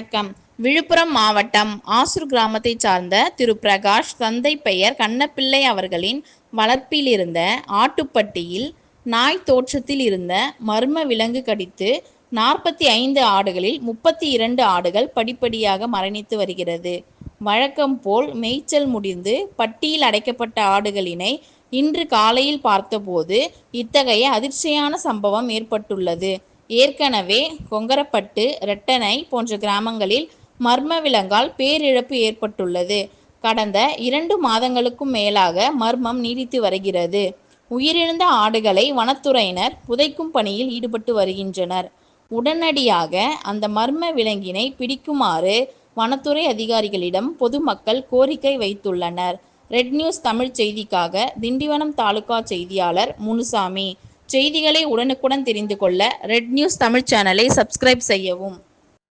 வணக்கம். விழுப்புரம் மாவட்டம் ஆசூர் கிராமத்தைச் சார்ந்த திரு. பிரகாஷ் தந்தை பெயர் கண்ணப்பிள்ளை அவர்களின் வளர்ப்பில் இருந்த ஆட்டுப்பட்டியில் நாய் தோற்றத்தில் இருந்த மர்ம விலங்கு கடித்து நாற்பத்தி ஐந்து ஆடுகளில் முப்பத்தி இரண்டு ஆடுகள் படிப்படியாக மரணித்து வருகிறது. வழக்கம் போல் மேய்ச்சல் முடிந்து பட்டியில் அடைக்கப்பட்ட ஆடுகளினை இன்று காலையில் பார்த்தபோது இத்தகைய அதிர்ச்சியான சம்பவம் ஏற்பட்டுள்ளது. ஏற்கனவே கொங்கரப்பட்டு ரெட்டனை போன்ற கிராமங்களில் மர்ம விலங்கால் பேரிழப்பு ஏற்பட்டுள்ளது. கடந்த இரண்டு மாதங்களுக்கும் மேலாக மர்மம் நீடித்து வருகிறது. உயிரிழந்த ஆடுகளை வனத்துறையினர் புதைக்கும் பணியில் ஈடுபட்டு வருகின்றனர். உடனடியாக அந்த மர்ம விலங்கினை பிடிக்குமாறு வனத்துறை அதிகாரிகளிடம் பொதுமக்கள் கோரிக்கை வைத்துள்ளனர். ரெட் நியூஸ் தமிழ் செய்திக்காக திண்டிவனம் தாலுகா செய்தியாளர் முனுசாமி. செய்திகளை உடனுக்குடன் தெரிந்து கொள்ள ரெட் நியூஸ் தமிழ் சேனலை சப்ஸ்கிரைப் செய்யவும்.